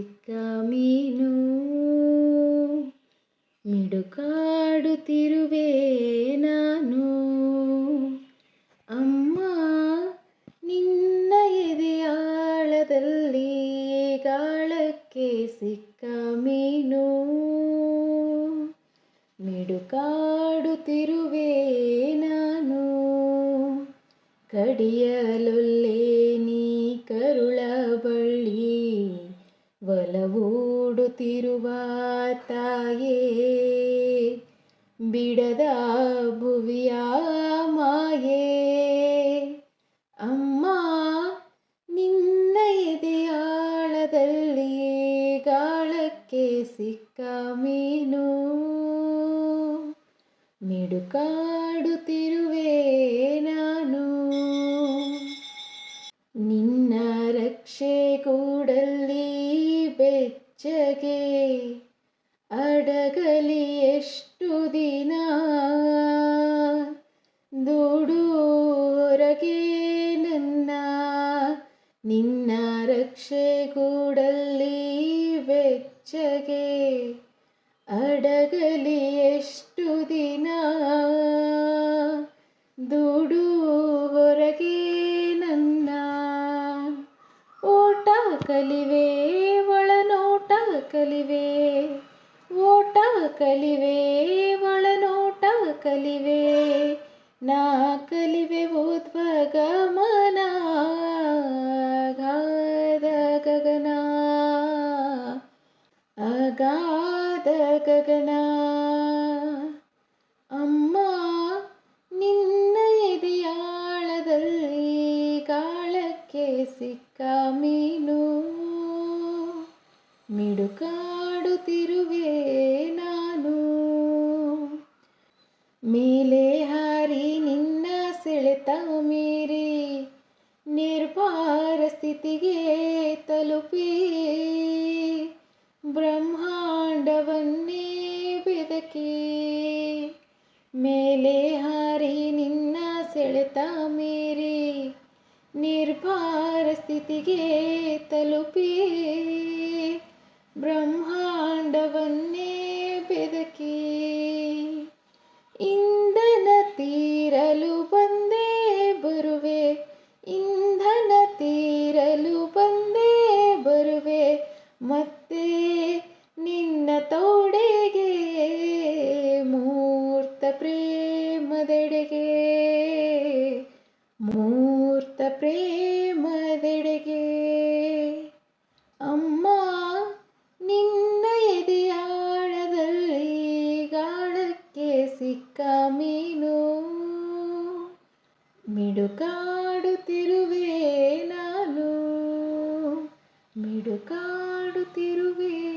ಸಿಕ್ಕ ಮೀನು ಮಿಡುಕಾಡುತ್ತಿರುವೆ ನಾನು ಅಮ್ಮ, ನಿನ್ನ ಎದೆಯಾಳದಲ್ಲಿ ಗಾಳಕ್ಕೆ ಸಿಕ್ಕ ಮೀನು. ಮಿಡುಕಾಡುತ್ತಿರುವೆ ನಾನು ಕಡಿಯಲೊಲ್ಲೆ ನೀ ಕರು ಒಲವೂಡುತ್ತಿರುವ ತಾಯೇ, ಬಿಡದ ಭುವಿಯ ಮಾಯೇ. ಅಮ್ಮ, ನಿನ್ನ ಎದೆಯಾಳದಲ್ಲಿ ಗಾಳಕ್ಕೆ ಸಿಕ್ಕ ಮೀನು. ಮಿಡುಕಾಡುತ್ತಿರುವೆ ನಾನು. ನಿನ್ನ ರಕ್ಷೆ ಕೂಡಲ್ಲಿ ಬೆಚ್ಚಗೆ ಅಡಗಲಿ ಎಷ್ಟು ದಿನ? ಹೊರಗೆ ನನ್ನ ನಿನ್ನ ರಕ್ಷೆ ಕೂಡಲ್ಲಿ ಬೆಚ್ಚಗೆ ಅಡಗಲಿ ಎಷ್ಟು ದಿನ? ಕಲಿವೆ, ಓಟ ಕಲಿವೆ, ಒಳನೋಟ ಕಲಿವೆ. ನಾ ಕಲಿವೆ ಉದ್ವಗಮನ ಅಗಾಧ ಗಗನ. ಅಗಾದ ಗಗನ. ಅಮ್ಮ, ನಿನ್ನ ಎದೆಯಾಳದಲ್ಲಿ ಕಾಳಕ್ಕೆ ಸಿಕ್ಕ ಮೀನು ಮಿಡುಕಾಡುತ್ತಿರುವೆ ನಾನು. ಮೇಲೆ ಹಾರಿ ನಿನ್ನ ಸೆಳೆತ ಮೀರಿ ನಿರ್ಭಾರ ಸ್ಥಿತಿಗೆ ತಲುಪಿ. ಬ್ರಹ್ಮಾಂಡವನ್ನೇ ಬೆದಕಿ. ಮೇಲೆ ಹಾರಿ ನಿನ್ನ ಸೆಳೆತ ಮೀರಿ ನಿರ್ಭಾರ ಸ್ಥಿತಿಗೆ ತಲುಪಿ. ಬ್ರಹ್ಮಾಂಡವನ್ನೇ ಬೆದಕಿ ಇಂಧನ ತೀರಲು ಬಂದೇ ಬರುವೆ, ಇಂಧನ ತೀರಲು ಬಂದೇ ಬರುವೆ, ಮತ್ತೆ ನಿನ್ನ ತೋಡೆಗೆ ಮೂರ್ತ ಪ್ರೇಮದೆಡೆಗೆ ಮೂರ್ತ ಪ್ರೇಮದೆಡೆಗೆ మీను మిడుకాడు తిరువేనాను మిడుకాడు తిరువే